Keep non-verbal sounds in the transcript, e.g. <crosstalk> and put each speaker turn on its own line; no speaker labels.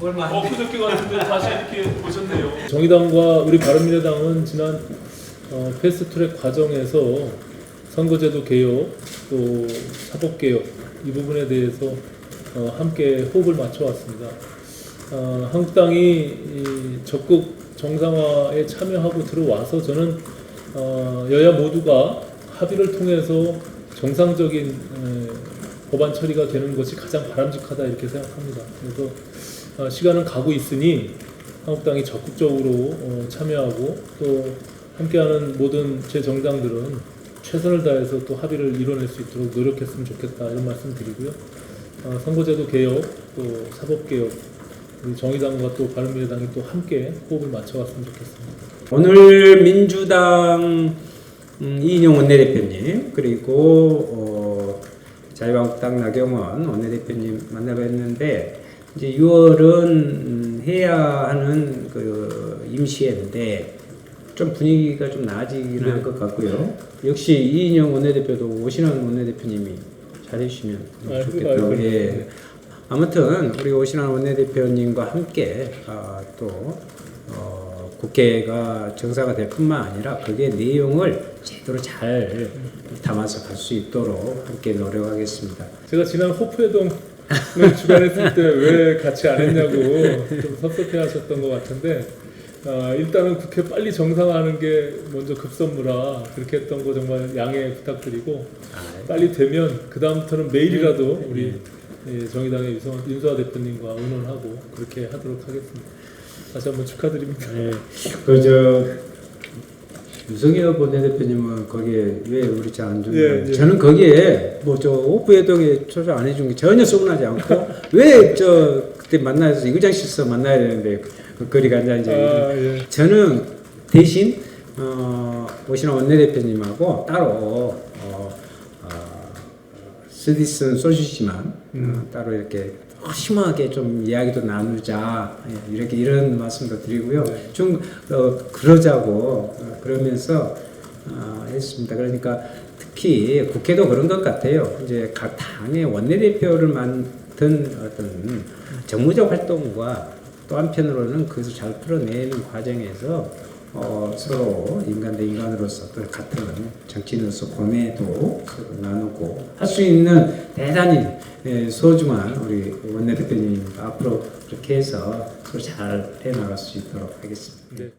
얼마 안 돼.
엊그저께 같은데 다시 이렇게 보셨네요.
정의당과 우리 바른미래당은 지난 어, 패스트트랙 과정에서 선거제도 개혁 또 사법 개혁 이 부분에 대해서 어, 함께 호흡을 맞춰왔습니다. 어, 한국당이 이 적극 정상화에 참여하고 들어와서 저는 어, 여야 모두가 합의를 통해서 정상적인 에, 법안 처리가 되는 것이 가장 바람직하다 이렇게 생각합니다. 그래서 어, 시간은 가고 있으니 한국당이 적극적으로 어, 참여하고 또 함께하는 모든 제 정당들은 최선을 다해서 또 합의를 이뤄낼 수 있도록 노력했으면 좋겠다 이런 말씀 드리고요. 어, 선거제도 개혁 또 사법 개혁 우리 정의당과 또 바른미래당이 또 함께 호흡을 맞춰갔으면 좋겠습니다.
오늘 민주당 음, 이인영 원내대표님 그리고 어, 자유한국당 나경원 원내대표님 만나뵀는데 이제 6월은 음, 해야 하는 그 임시회인데 좀 분위기가 좀 나아지긴 할것 같고요. 역시 이인영 원내대표도 오신환 원내대표님이 잘해주시면 좋겠다고
아이고.
예.
네.
아무튼 우리 오신환 원내대표님과 함께 아, 또 어, 국회가 정사가 될 뿐만 아니라 그게 내용을 제대로 잘 담아서 갈 수 있도록 함께 노력하겠습니다.
제가 지난 호프회동을 주관했을 때 왜 같이 안 했냐고 좀 섭섭해 하셨던 것 같은데 아, 일단은 국회 빨리 정상화하는 게 먼저 급선무라 그렇게 했던 거 정말 양해 부탁드리고 빨리 되면 그 다음부터는 매일이라도 우리 예, 정의당의 윤수아 대표님과 의논하고 그렇게 하도록 하겠습니다. 다시 한번 축하드립니다.
네. 그저 유성엽 원내대표님은 거기에 왜 우리 잘안 주는
예?
예. 저는 거기에 뭐 저 오프회동에 초청 안 해준 게 전혀 서운하지 않고 <laughs> 왜 저 그때 만나서 이구장실서 만나야 되는데 그 거리가 앉아 이제
아, 예.
저는 대신 어, 오신환 원내대표님하고 따로 어, 어, 스디스는 써주시지만 어, 따로 이렇게 심하게 좀 이야기도 나누자 예, 이렇게 이런 말씀도 드리고요.
네.
좀 어, 그러자고 어, 그러면서 어, 했습니다. 그러니까 특히 국회도 그런 것 같아요. 이제 각 당의 원내대표를 만든 어떤 정무적 활동과 또 한편으로는 그것을 잘 풀어내는 과정에서 어, 서로 인간 대 인간으로서 또 같은 정치인으로서 고뇌도 나누고 할 수 있는 대단히 예, 소중한 우리 원내대표님 앞으로 그렇게 해서 서로 잘 해나갈 수 있도록 하겠습니다.
네.